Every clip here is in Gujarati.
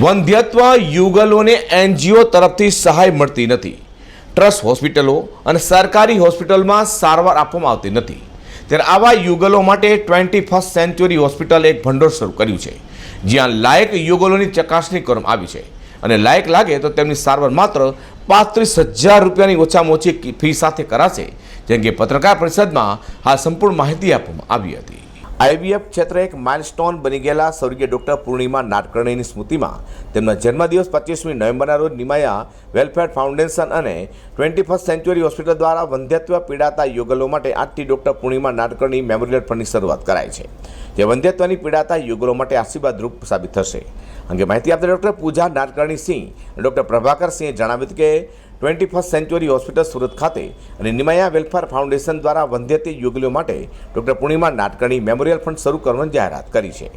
વંધ્યત્વ યુગલોને એનજીઓ તરફથી સહાય મળતી નથી. ટ્રસ્ટ હોસ્પિટલો અને સરકારી હોસ્પિટલમાં સારવાર આપવામાં આવતી નથી. ત્યારે આવા યુગલો માટે ટ્વેન્ટી ફર્સ્ટ સેન્ચુરી હોસ્પિટલ એક ભંડોળ શરૂ કર્યું છે. જ્યાં લાયક યુગલોની ચકાસણી કરવામાં આવી છે. અને લાયક લાગે તો તેમની સારવાર માત્ર પાંત્રીસ હજાર રૂપિયાની ઓછામાં ઓછી ફી સાથે કરાશે. જેમ કે પત્રકાર પરિષદમાં આ સંપૂર્ણ માહિતી આપવામાં આવી હતી. આઈવીએફ ક્ષેત્રે એક માઇલસ્ટોન બની ગયેલા સ્વર્ગીય ડોક્ટર પૂર્ણિમા નાટકર્ણીની સ્મૃતિમાં તેમના જન્મદિવસ પચીસમી નવેમ્બરના રોજ નિમાયા વેલફેર ફાઉન્ડેશન અને ટ્વેન્ટી ફર્સ્ટ સેન્ચુરી હોસ્પિટલ દ્વારા વંધ્યત્વ પીડાતા યુગલો માટે આજથી ડોક્ટર પૂર્ણિમા નાટકર્ણી મેમોરિયલ ફંડની શરૂઆત કરાઈ છે, જે વંધ્યત્વની પીડાતા યુગલો માટે આશીર્વાદરૂપ સાબિત થશે. અંગે માહિતી આપતા ડોક્ટર પૂજા નાટકર્ણી સિંહ અને ડોક્ટર પ્રભાકર સિંહે જણાવ્યું કે twenty first century hospital Surat ખાતે અને નિમાયા વેલફેર ફાઉન્ડેશન દ્વારા વંધ્યત્વ યુગલો માટે doctor Purnima Natkarni memorial fund શરૂ કરવાની જાહેરાત કરી છે.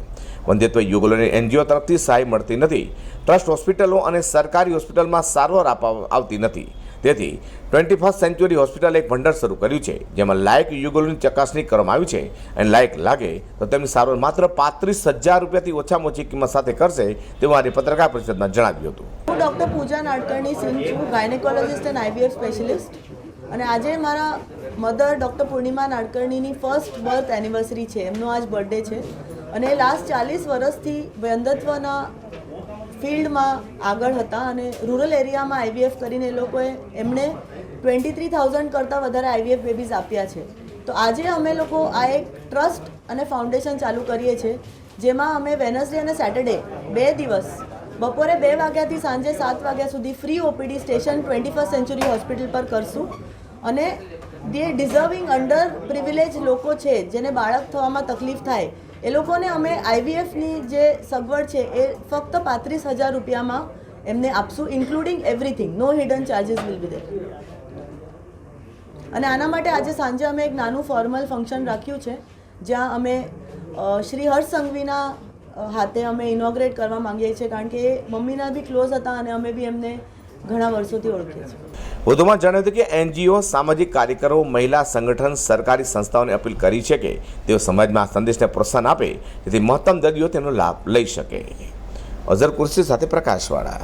વંધ્યત્વ યુગલોને એનજીઓ તરફથી સહાય મળતી નથી. ટ્રસ્ટ હોસ્પિટલો અને સરકારી હોસ્પિટલમાં સારવાર આપવામાં આવતી નથી. તેથી ટ્વેન્ટી ફર્સ્ટ સેન્ચુરી હોસ્પિટલ એક ભંડાર શરૂ કર્યું છે, જેમાં લાયક યુગલોની ચકાસણી કરવામાં આવી છે અને લાયક લાગે તો તેમની સારવાર માત્ર પાંત્રીસ હજાર રૂપિયાથી ઓછામાં ઓછી કિંમત સાથે કરશે તેવું આજે પત્રકાર પરિષદમાં જણાવ્યું હતું. હું ડૉક્ટર પૂજા નાડકર્ણી સિંહ છું ગાયનેકોલોજિસ્ટ એન્ડ આઈવીએફ સ્પેશિયલિસ્ટ. અને આજે મારા મધર ડૉક્ટર પૂર્ણિમા નાડકર્ણીની ફર્સ્ટ બર્થ એનિવર્સરી છે, એમનો આજ બર્થડે છે. અને લાસ્ટ ચાલીસ વર્ષથી વંદત્વના ફિલ્ડમાં આગળ હતા અને રૂરલ એરિયામાં આઈવીએફ કરીને એ લોકોએ એમણે ટ્વેન્ટી થ્રી થાઉઝન્ડ કરતાં વધારે આઈવીએફ બેબીઝ આપ્યા છે. તો આજે અમે લોકો આ એક ટ્રસ્ટ અને ફાઉન્ડેશન ચાલુ કરીએ છીએ, જેમાં અમે વેનસડે અને સેટરડે બે દિવસ બપોરે બે વાગ્યાથી સાંજે સાત વાગ્યા સુધી free OPD station twenty first century hospital પર કરશું. અને જે ડિઝર્વિંગ અંડર પ્રિવિલેજ લોકો છે, જેને બાળક થવામાં તકલીફ થાય, એ લોકોને અમે આઈવીએફની જે સગવડ છે, એ ફક્ત પાંત્રીસ હજાર રૂપિયામાં એમને આપશું including everything no hidden charges will be there અને આના માટે આજે સાંજે અમે એક નાનું ફોર્મલ ફંક્શન રાખ્યું છે, જ્યાં અમે શ્રી હર્ષ સંઘવીના હાથે અમે ઇનોગ્રેટ કરવા માંગીએ છીએ કારણ કે મમ્મીના બી ક્લોઝ હતા અને અમે બી એમને ઘણા વર્ષોથી ઓળખીએ છીએ. વધુમાં જણાવ્યું હતું કે એનજીઓ સામાજિક કાર્યકરો, મહિલા સંગઠન, સરકારી સંસ્થાઓને અપીલ કરી છે કે તેઓ સમાજમાં આ સંદેશને પ્રોત્સાહન આપે, જેથી મહત્તમ દર્દીઓ તેનો લાભ લઈ શકે. અઝર કુર્સી સાથે પ્રકાશવાળા.